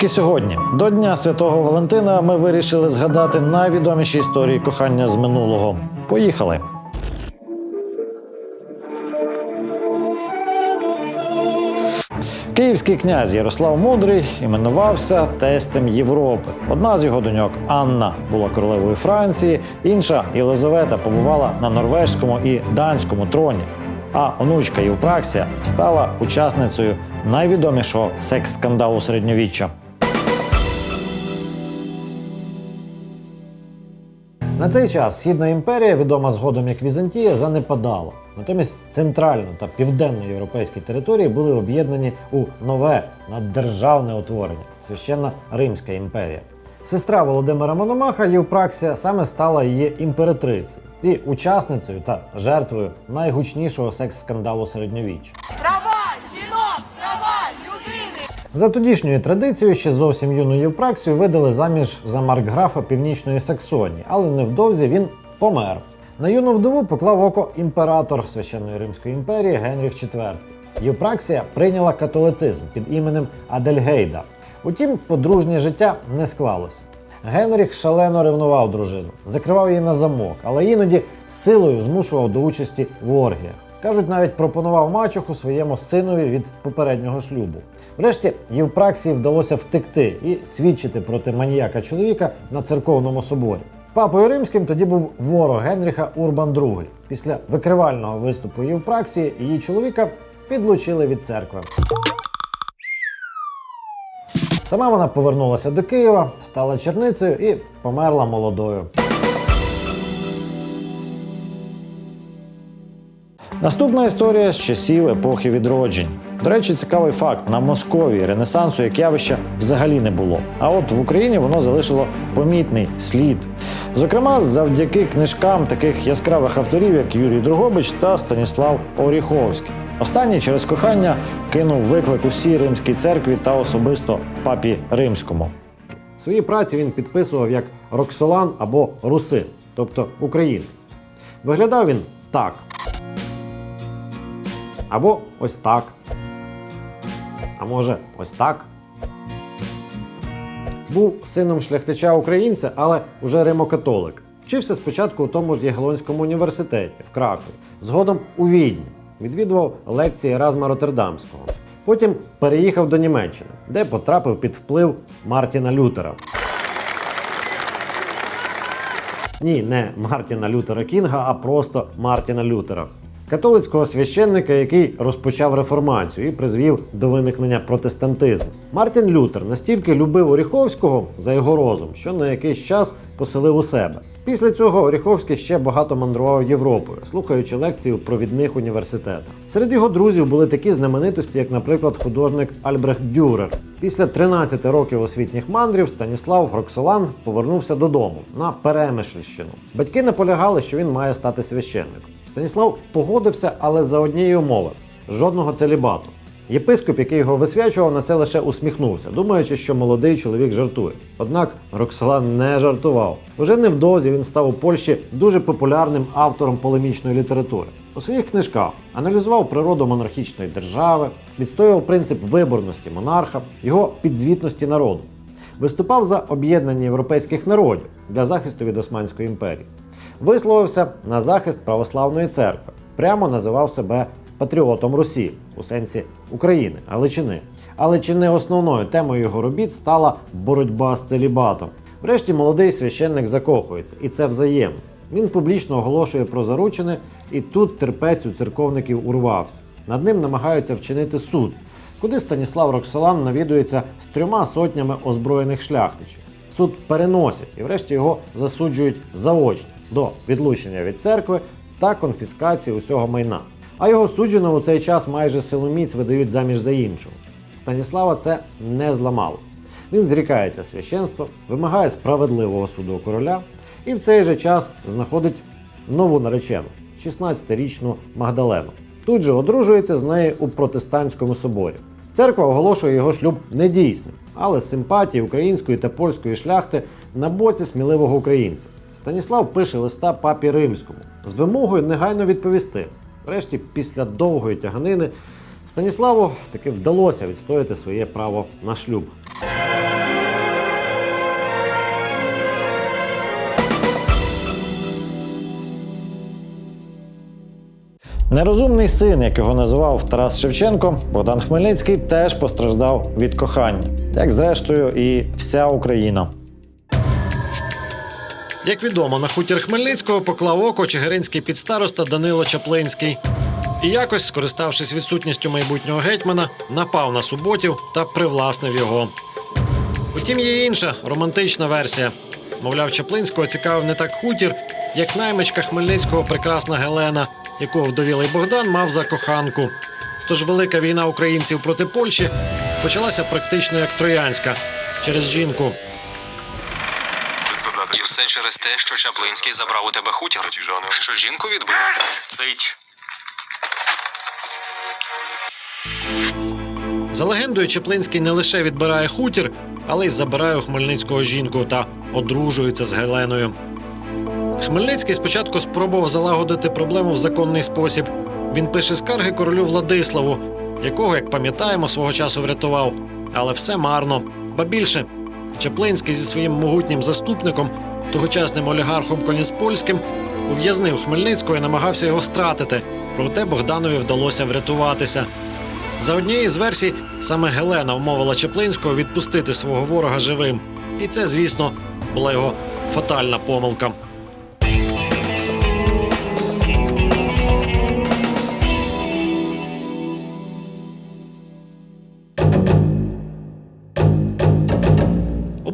Тільки сьогодні, до Дня Святого Валентина, ми вирішили згадати найвідоміші історії кохання з минулого. Поїхали! Київський князь Ярослав Мудрий іменувався тестем Європи. Одна з його доньок Анна була королевою Франції, інша Єлизавета побувала на норвезькому і данському троні. А онучка Євпраксія стала учасницею найвідомішого секс-скандалу середньовіччя. На цей час Східна імперія, відома згодом як Візантія, занепадала. Натомість центральну та південноєвропейські території були об'єднані у нове наддержавне утворення священна Римська імперія. Сестра Володимира Мономаха Євпраксія саме стала її імператрицею і учасницею та жертвою найгучнішого секс-скандалу середньовіччя. За тодішньою традицією ще зовсім юну Євпраксію видали заміж за маркграфа Північної Саксонії, але невдовзі він помер. На юну вдову поклав око імператор Священної Римської імперії Генріх IV. Євпраксія прийняла католицизм під іменем Адельгейда. Утім, подружнє життя не склалося. Генріх шалено ревнував дружину, закривав її на замок, але іноді силою змушував до участі в оргіях. Кажуть, навіть пропонував мачуху своєму синові від попереднього шлюбу. Врешті Євпраксії вдалося втекти і свідчити проти маніяка чоловіка на церковному соборі. Папою римським тоді був ворог Генріха Урбан II. Після викривального виступу Євпраксії її чоловіка підлучили від церкви. Сама вона повернулася до Києва, стала черницею і померла молодою. Наступна історія з часів епохи відроджень. До речі, цікавий факт: на Московії Ренесансу як явища взагалі не було. А от в Україні воно залишило помітний слід. Зокрема, завдяки книжкам таких яскравих авторів, як Юрій Другобич та Станіслав Оріховський. Останній через кохання кинув виклик усій римській церкві та особисто папі римському. Свої праці він підписував як Роксолан або Русин, тобто українець. Виглядав він так. Або ось так. А може, ось так. Був сином шляхтича українця, але уже римокатолик. Вчився спочатку у тому ж Ягелонському університеті в Кракові, згодом у Відні. Відвідував лекції Еразма Роттердамського. Потім переїхав до Німеччини, де потрапив під вплив Мартіна Лютера. Ні, не Мартіна Лютера Кінга, а просто Мартіна Лютера. Католицького священника, який розпочав реформацію і призвів до виникнення протестантизму. Мартін Лютер настільки любив Оріховського за його розум, що на якийсь час поселив у себе. Після цього Оріховський ще багато мандрував Європою, слухаючи лекції у провідних університетах. Серед його друзів були такі знаменитості, як, наприклад, художник Альбрехт Дюрер. Після 13 років освітніх мандрів Станіслав Гроксолан повернувся додому на Перемишльщину. Батьки наполягали, що він має стати священником. Станіслав погодився, але за однієї умови жодного целібату. Єпископ, який його висвячував, на це лише усміхнувся, думаючи, що молодий чоловік жартує. Однак Роксолан не жартував. Уже невдовзі він став у Польщі дуже популярним автором полемічної літератури. У своїх книжках аналізував природу монархічної держави, відстоював принцип виборності монарха, його підзвітності народу. Виступав за об'єднання європейських народів для захисту від Османської імперії. Висловився на захист православної церкви, прямо називав себе патріотом Русі у сенсі України, Галичини. Але чи не основною темою його робіт стала боротьба з целібатом? Врешті молодий священник закохується, і це взаємно. Він публічно оголошує про заручини, і тут терпець у церковників урвався. Над ним намагаються вчинити суд, куди Станіслав Роксолан навідується з трьома сотнями озброєних шляхтичів. Суд переносять і врешті його засуджують заочно до відлучення від церкви та конфіскації усього майна. А його суджено у цей час майже силоміць видають заміж за іншого. Станіслава це не зламало. Він зрікається священства, вимагає справедливого суду короля і в цей же час знаходить нову наречену 16-річну Магдалену. Тут же одружується з нею у протестантському соборі. Церква оголошує його шлюб недійсним, але симпатії української та польської шляхти на боці сміливого українця. Станіслав пише листа папі римському з вимогою негайно відповісти. Врешті, після довгої тяганини, Станіславу таки вдалося відстояти своє право на шлюб. Нерозумний син, як його називав Тарас Шевченко, Богдан Хмельницький теж постраждав від кохання, як зрештою і вся Україна. Як відомо, на хутір Хмельницького поклав око чигиринський підстароста Данило Чаплинський. І якось, скориставшись відсутністю майбутнього гетьмана, напав на суботів та привласнив його. Утім, є інша романтична версія. Мовляв, Чаплинського цікавив не так хутір, як наймичка Хмельницького прекрасна Гелена, яку вдовілий Богдан мав за коханку. Тож велика війна українців проти Польщі почалася практично як троянська через жінку. І все через те, що Чаплинський забрав у тебе хутір. Що жінку відбив? Цить. За легендою, Чеплинський не лише відбирає хутір, але й забирає у Хмельницького жінку та одружується з Геленою. Хмельницький спочатку спробував залагодити проблему в законний спосіб. Він пише скарги королю Владиславу, якого, як пам'ятаємо, свого часу врятував. Але все марно. Ба більше, Чеплинський зі своїм могутнім заступником, тогочасним олігархом Коніспольським, ув'язнив Хмельницького і намагався його стратити. Проте Богданові вдалося врятуватися. За однією з версій, саме Гелена вмовила Чеплинського відпустити свого ворога живим. І це, звісно, була його фатальна помилка.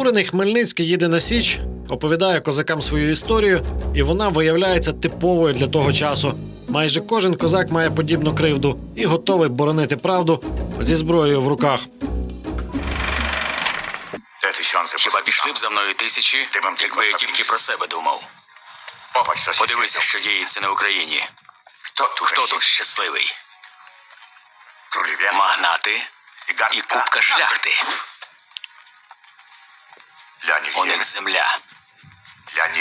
Обурений Хмельницький їде на Січ, оповідає козакам свою історію, і вона виявляється типовою для того часу. Майже кожен козак має подібну кривду і готовий боронити правду зі зброєю в руках. Хіба пішли б за мною тисячі, якби я тільки про себе думав. Подивися, що діється на Україні. Хто тут щасливий? Магнати і купка шляхти. У них земля,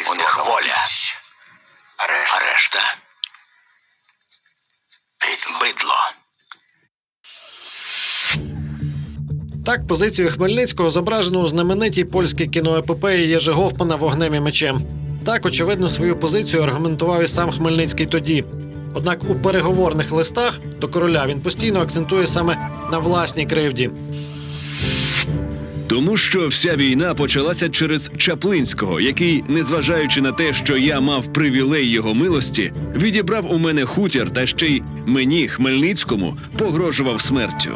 у них воля, а решта бидло. Так позицію Хмельницького зображено у знаменитій польській кіноепопеї Єжи Гофмана вогнем і мечем. Так, очевидно, свою позицію аргументував і сам Хмельницький тоді. Однак у переговорних листах до короля він постійно акцентує саме на власній кривді. Тому що вся війна почалася через Чаплинського, який, незважаючи на те, що я мав привілей його милості, відібрав у мене хутір та ще й мені, Хмельницькому, погрожував смертю.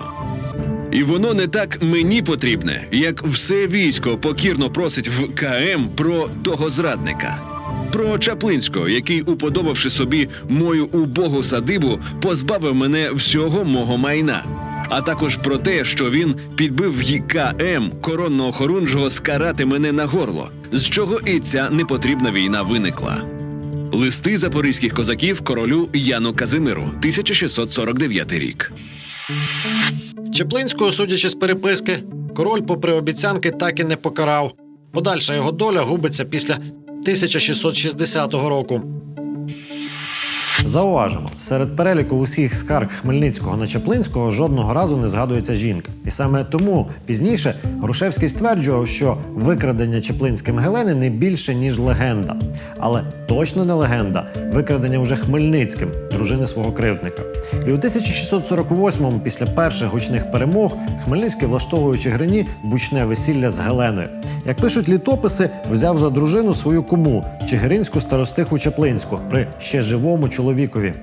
І воно не так мені потрібне, як все військо покірно просить в КМ про того зрадника. Про Чаплинського, який, уподобавши собі мою убогу садибу, позбавив мене всього мого майна. А також про те, що він підбив в КМ коронного хорунжого скарати мене на горло, з чого і ця непотрібна війна виникла. Листи запорізьких козаків королю Яну Казимиру, 1649 рік. Чеплинського, судячи з переписки, король, попри обіцянки, так і не покарав. Подальша його доля губиться після 1660 року. Зауважимо, серед переліку усіх скарг Хмельницького на Чаплинського жодного разу не згадується жінка. І саме тому пізніше Грушевський стверджував, що викрадення Чаплинським Гелени не більше ніж легенда. Але точно не легенда викрадення уже Хмельницьким, дружини свого кривдника. І у 1648-му, після перших гучних перемог, Хмельницький, влаштовуючи грині, бучне весілля з Геленою. Як пишуть літописи, взяв за дружину свою куму чигиринську старостиху Чаплинську при ще живому чоловікові.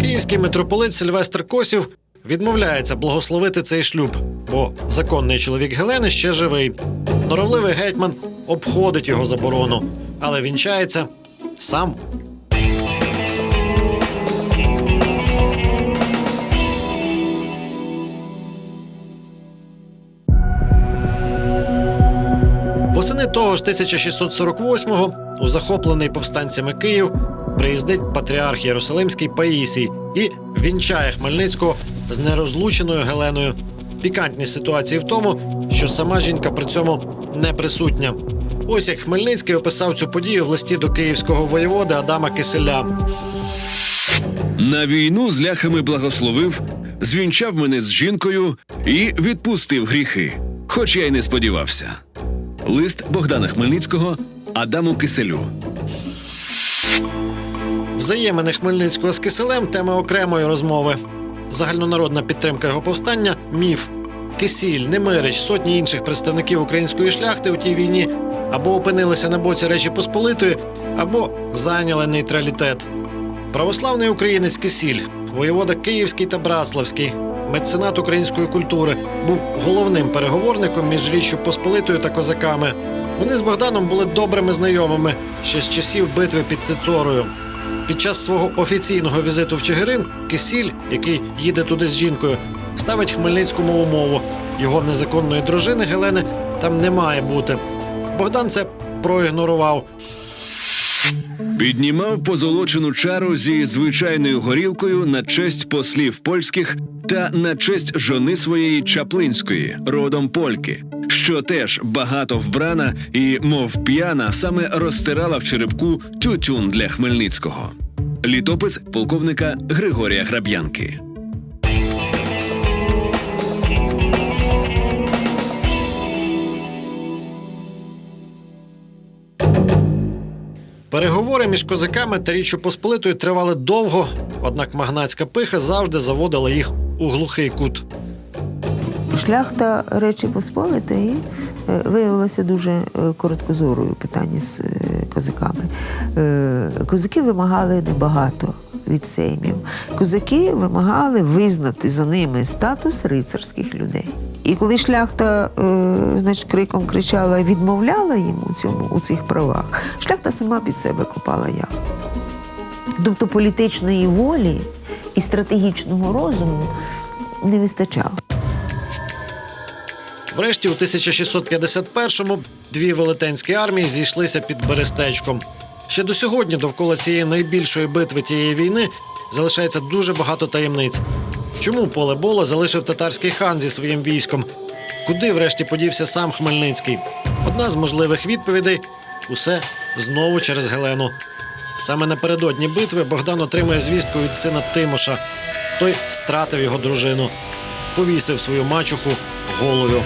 Київський митрополит Сильвестр Косів відмовляється благословити цей шлюб, бо законний чоловік Гелени ще живий. Норовливий гетьман обходить його заборону, але вінчається сам. Восени того ж 1648-го у захоплений повстанцями Київ приїздить патріарх Єрусалимський Паїсій і вінчає Хмельницького з нерозлученою Геленою. Пікантність ситуації в тому, що сама жінка при цьому не присутня. Ось як Хмельницький описав цю подію в листі до київського воєводи Адама Киселя. На війну з ляхами благословив, звінчав мене з жінкою і відпустив гріхи, хоч я й не сподівався. Лист Богдана Хмельницького Адаму Киселю. Взаємини Хмельницького з Киселем тема окремої розмови. Загальнонародна підтримка його повстання міф. Кисіль, Немирич, сотні інших представників української шляхти у тій війні або опинилися на боці Речі Посполитої, або зайняли нейтралітет. Православний українець Кисіль, воєвода Київський та Братславський, меценат української культури, був головним переговорником між Річчю Посполитою та козаками. Вони з Богданом були добрими знайомими ще з часів битви під Цицорою. Під час свого офіційного візиту в Чигирин Кисіль, який їде туди з жінкою, ставить Хмельницькому умову. Його незаконної дружини Гелени там не має бути. Богдан це проігнорував. Піднімав позолочену чару зі звичайною горілкою на честь послів польських та на честь жони своєї чаплинської, родом польки, що теж багато вбрана і, мов п'яна, саме розтирала в черепку тютюн для Хмельницького. Літопис полковника Григорія Граб'янки. Переговори між козаками та Річчю Посполитою тривали довго, однак магнатська пиха завжди заводила їх у глухий кут. Шляхта Речі Посполитої е, виявилася дуже е, короткозорою в питанні з е, козаками. Козаки вимагали небагато від сеймів. Козаки вимагали визнати за ними статус рицарських людей. І коли шляхта е, значить, криком кричала, відмовляла їм у цьому у цих правах, шляхта сама під себе копала яму. Тобто політичної волі і стратегічного розуму не вистачало. Врешті, у 1651-му дві велетенські армії зійшлися під Берестечком. Ще до сьогодні довкола цієї найбільшої битви тієї війни залишається дуже багато таємниць. Чому поле Бола залишив татарський хан зі своїм військом? Куди врешті подівся сам Хмельницький? Одна з можливих відповідей усе знову через Гелену. Саме напередодні битви Богдан отримує звістку від сина Тимоша. Той стратив його дружину, повісив свою мачуху голою.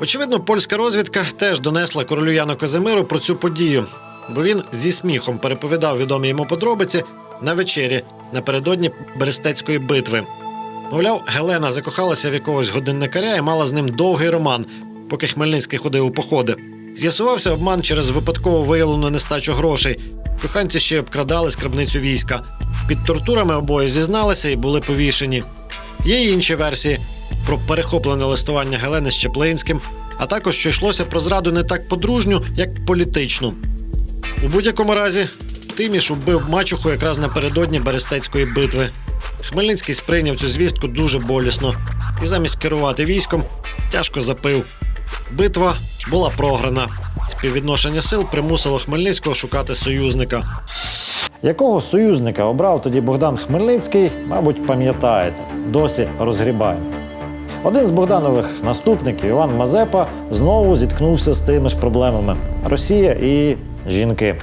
Очевидно, польська розвідка теж донесла королю Яну Казимиру про цю подію, бо він зі сміхом переповідав відомі йому подробиці на вечері напередодні Берестецької битви. Мовляв, Гелена закохалася в якогось годинникаря і мала з ним довгий роман, поки Хмельницький ходив у походи. З'ясувався обман через випадково виявлену нестачу грошей. Коханці ще обкрадали скарбницю війська. Під тортурами обоє зізналися і були повішені. Є й інші версії про перехоплене листування Гелени з Чеплинським, а також що йшлося про зраду не так подружню, як політичну. У будь-якому разі, Тиміш убив мачуху якраз напередодні Берестецької битви. Хмельницький сприйняв цю звістку дуже болісно і замість керувати військом тяжко запив. Битва була програна. Співвідношення сил примусило Хмельницького шукати союзника. Якого союзника обрав тоді Богдан Хмельницький, мабуть, пам'ятаєте, досі розгрібає. Один з Богданових наступників, Іван Мазепа, знову зіткнувся з тими ж проблемами: Росія і жінки.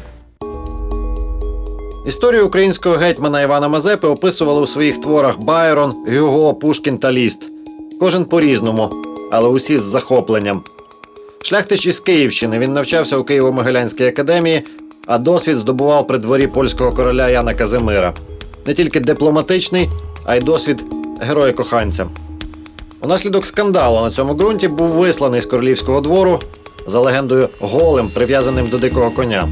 Історію українського гетьмана Івана Мазепи описували у своїх творах Байрон, Гюго, Пушкін та Ліст. Кожен по-різному, але усі з захопленням. Шляхтич із Київщини він навчався у Києво-Могилянській академії, а досвід здобував при дворі польського короля Яна Казимира. Не тільки дипломатичний, а й досвід героя коханця. Унаслідок скандалу на цьому ґрунті був висланий з королівського двору за легендою голим, прив'язаним до дикого коня.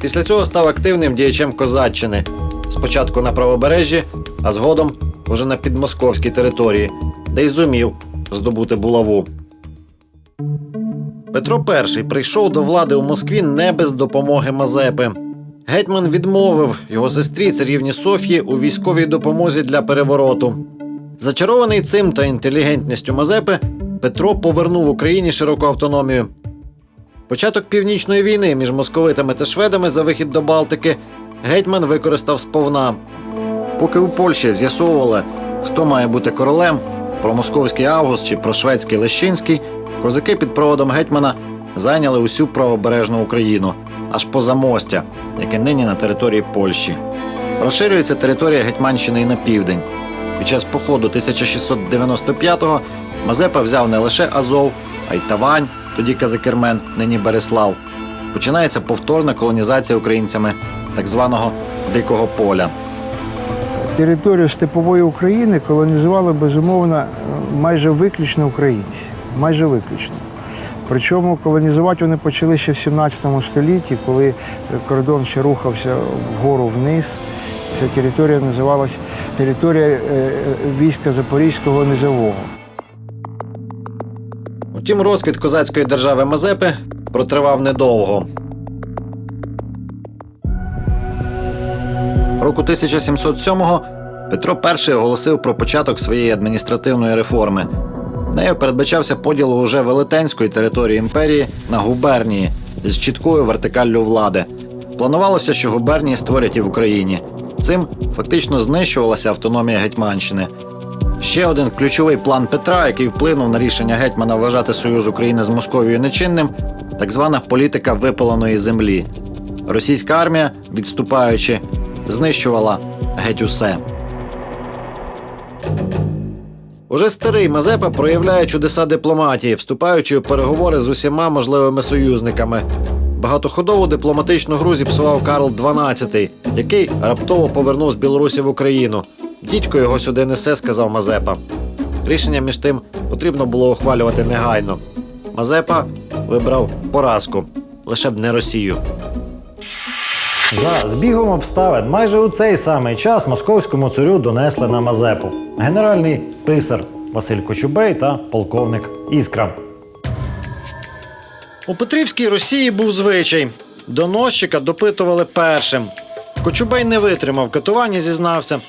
Після цього став активним діячем козаччини. Спочатку на правобережжі, а згодом уже на підмосковській території, де й зумів здобути булаву. Петро І прийшов до влади у Москві не без допомоги Мазепи. Гетьман відмовив його сестрі царівні Софії у військовій допомозі для перевороту. Зачарований цим та інтелігентністю Мазепи, Петро повернув Україні широку автономію. Початок північної війни між московитами та шведами за вихід до Балтики гетьман використав сповна. Поки у Польщі з'ясовували, хто має бути королем, про московський Август чи про шведський Лещинський, козаки під проводом гетьмана зайняли усю правобережну Україну, аж по замостя, яке нині на території Польщі. Розширюється територія Гетьманщини і на південь. Під час походу 1695-го Мазепа взяв не лише Азов, а й Тавань, тоді Казикермен, нині Береслав, починається повторна колонізація українцями так званого Дикого поля. Територію степової України колонізували безумовно майже виключно українці. Майже виключно. Причому колонізувати вони почали ще в 17 столітті, коли кордон ще рухався вгору вниз. Ця територія називалась територія е, е, війська Запорізького низового. Утім, розквіт козацької держави Мазепи протривав недовго. Року 1707-го Петро І оголосив про початок своєї адміністративної реформи. Нею передбачався поділ уже велетенської території імперії на губернії з чіткою вертикаллю влади. Планувалося, що губернії створять і в Україні. Цим фактично знищувалася автономія Гетьманщини. Ще один ключовий план Петра, який вплинув на рішення гетьмана вважати союз України з Московією нечинним, так звана політика випаленої землі. Російська армія, відступаючи, знищувала геть усе. Уже старий Мазепа проявляє чудеса дипломатії, вступаючи у переговори з усіма можливими союзниками. Багатоходову дипломатичну гру зіпсував Карл XII, який раптово повернув з Білорусі в Україну. Дідько його сюди несе, сказав Мазепа. Рішення між тим потрібно було ухвалювати негайно. Мазепа вибрав поразку, лише б не Росію. За збігом обставин майже у цей самий час московському царю донесли на Мазепу генеральний писар Василь Кочубей та полковник Іскра. У Петрівській Росії був звичай. Доносчика допитували першим. Кочубей не витримав катування, зізнався.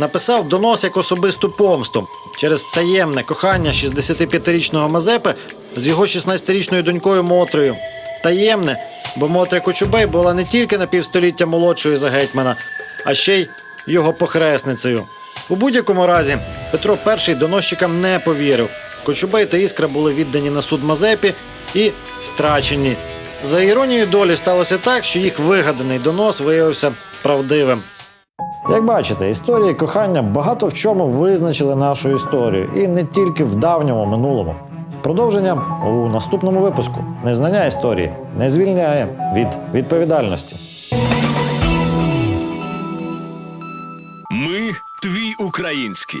Написав донос як особисту помсту через таємне кохання 65-річного Мазепи з його 16-річною донькою Мотрею. Таємне, бо Мотря Кочубей була не тільки на півстоліття молодшою за гетьмана, а ще й його похресницею. У будь-якому разі Петро І доносчикам не повірив. Кочубей та Іскра були віддані на суд Мазепі і страчені. За іронією долі сталося так, що їх вигаданий донос виявився правдивим. Як бачите, історії кохання багато в чому визначили нашу історію, і не тільки в давньому минулому. Продовження у наступному випуску. Незнання історії не звільняє від відповідальності. Ми твій український.